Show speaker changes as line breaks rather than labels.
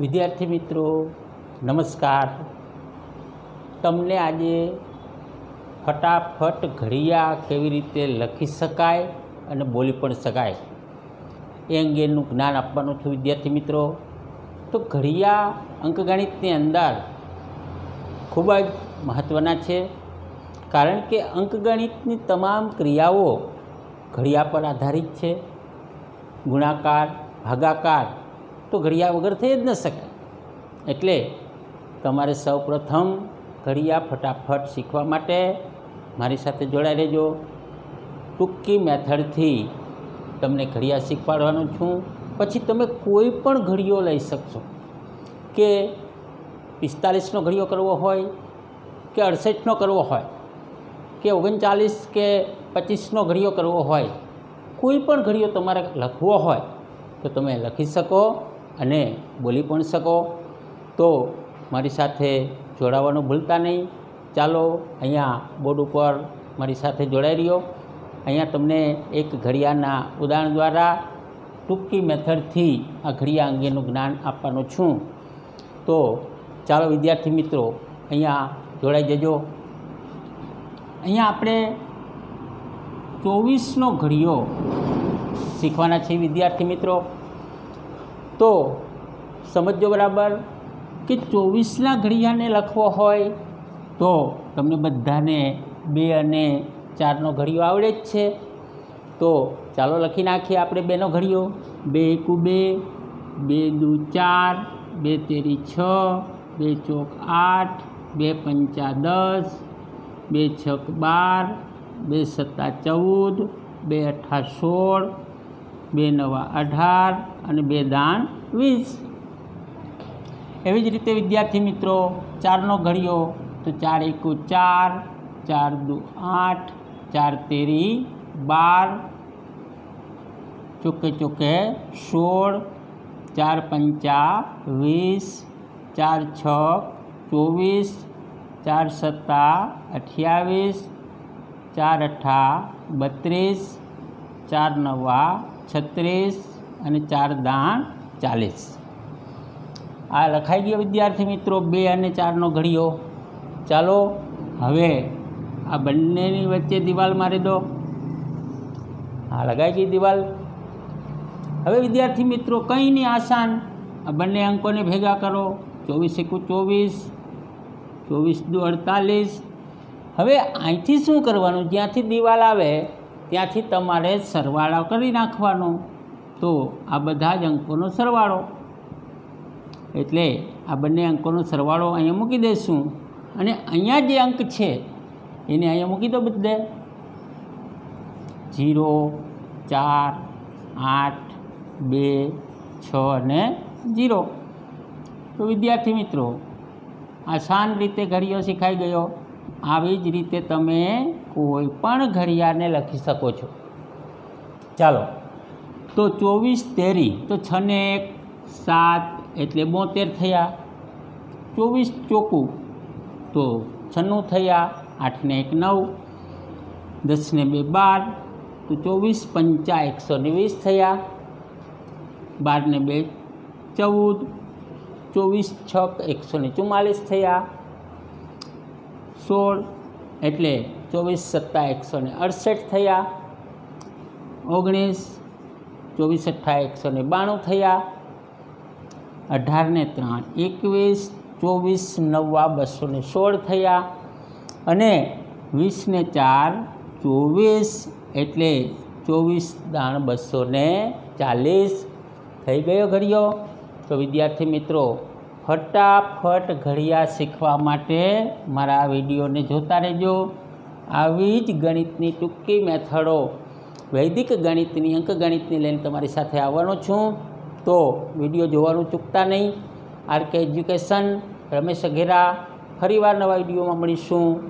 વિદ્યાર્થી મિત્રો, નમસ્કાર. તમને આજે ફટાફટ ઘડિયા કેવી રીતે લખી શકાય અને બોલી પણ શકાય એ અંગેનું જ્ઞાન આપવાનું છું વિદ્યાર્થી મિત્રો. તો ઘડિયા અંકગણિતની અંદર ખૂબ જ મહત્ત્વના છે, કારણ કે અંકગણિતની તમામ ક્રિયાઓ ઘડિયા પર આધારિત છે. ગુણાકાર, ભાગાકાર તો ઘડિયા વગર થઈ જ ન શકાય એટલે તમારે સૌપ્રથમ ઘડિયા ફટાફટ શીખવા માટે મારી સાથે જોડાઈ રહેજો. ટૂંકી મેથડથી તમને ઘડિયા શીખવાડવાનું છું. પછી તમે કોઈ પણ ઘડીઓ લઈ શકશો. કે પિસ્તાલીસનો ઘડિયો કરવો હોય, કે અડસઠનો કરવો હોય, કે ઓગણચાલીસ કે પચીસનો ઘડિયો કરવો હોય, કોઈ પણ ઘડિયો તમારે લખવો હોય તો તમે લખી શકો. અને બોલી પણ શકો. તો મારી સાથે જોડાવાનું ભૂલતા નહીં. ચાલો અહીંયા બોર્ડ ઉપર મારી સાથે જોડાઈ રહ્યો. અહીંયા તમને એક ઘડિયાળના ઉદાહરણ દ્વારા ટૂંકી મેથડથી આ ઘડિયા અંગેનું જ્ઞાન આપવાનું છું. તો ચાલો વિદ્યાર્થી મિત્રો, અહીંયા જોડાઈ જજો. અહીંયા આપણે ચોવીસનો ઘડિયો શીખવાના છે વિદ્યાર્થી મિત્રો. તો સમજો બરાબર કે ચોવીસના ઘડિયાને લખવો હોય તો તમને બધાને બે અને ચારનો ઘડિયો આવડે જ છે. તો ચાલો લખી નાખીએ આપણે બેનો ઘડિયો. બે એકુ બે બે દુ ચાર, બે તેરી છ, બે ચોક આઠ, બે પંચા દસ, બે છક બાર, બે સત્તા ચૌદ, બે અઠા સોળ, બે નવા અઢાર અને બે દાન વીસ એવી જ રીતે વિદ્યાર્થી મિત્રો, ચારનો ઘડીઓ, તો ચાર એકુ ચાર ચાર દુ આઠ, ચાર તેરી બાર, ચોકે ચોકે સોળ, ચાર પંચા વીસ, ચાર છ ચોવીસ, ચાર સત્તા અઠ્યાવીસ, ચાર અઠા બત્રીસ, ચાર નવા છત્રીસ અને ચાર દાણ ચાલીસ. આ લખાઈ ગયો વિદ્યાર્થી મિત્રો, બે અને ચારનો ઘડિયો. ચાલો, હવે આ બંનેની વચ્ચે દિવાલ મારી દો. હા, લગાઈ ગઈ દિવાલ. હવે વિદ્યાર્થી મિત્રો, કંઈ નહીં આસાન. આ બંને અંકોને ભેગા કરો. ચોવીસ એકુ ચોવીસ ચોવીસ દુ અડતાલીસ. હવે અહીંથી શું કરવાનું? જ્યાંથી દિવાલ આવે, ત્યાંથી તમારે સરવાળો કરી નાખવાનો. તો આ બધા જ અંકોનો સરવાળો. એટલે આ બંને અંકોનો સરવાળો અહીંયા મૂકી દઈશું. અને અહીંયા જે અંક છે, એને અહીંયા મૂકી દો બધે. જીરો ચાર, આઠ, બે, છ અને જીરો તો વિદ્યાર્થી મિત્રો, આસાન રીતે ઘડિયો શીખાઈ ગયો. આવી જ રીતે તમે કોઈ પણ ઘડિયાળને લખી શકો છો. ચાલો. તો ચોવીસ તેરી, તો છ ને એક, સાત, એટલે બોતેર થયા. ચોવીસ ચોકું, તો છન્નું થયા, આઠને એક નવ, દસને બે બાર, તો ચોવીસ પંચા એકસો ને વીસ થયા. બારને બે ચૌદ, ચોવીસ છક એકસો ને ચુમ્માલીસ થયા. સોળ, એટલે ચોવીસ સત્તા એકસો ને અડસઠ થયા. ઓગણીસ ચોવીસ અઠ્ઠા એકસો ને બાણું થયા. અઢારને ત્રણ, એકવીસ, ચોવીસ નવ્વા બસો ને સોળ થયા. અને વીસને ચાર, ચોવીસ, એટલે ચોવીસ દાણ બસો ને ચાલીસ થઈ ગયો ઘડિયો. તો વિદ્યાર્થી મિત્રો, ફટાફટ ઘડિયા શીખવા માટે મારા આ વિડીયોને જોતા રહેજો. આવી જ ગણિતની ટૂંકી મેથડો વૈદિક ગણિતની અંકગણિતની લઈને તમારી સાથે આવવાનો છું. તો વીડિયો જોવાનું ચૂકતા નહીં. R K education Ramesh Aghera. ફરીવાર નવા વિડીયોમાં મળીશું.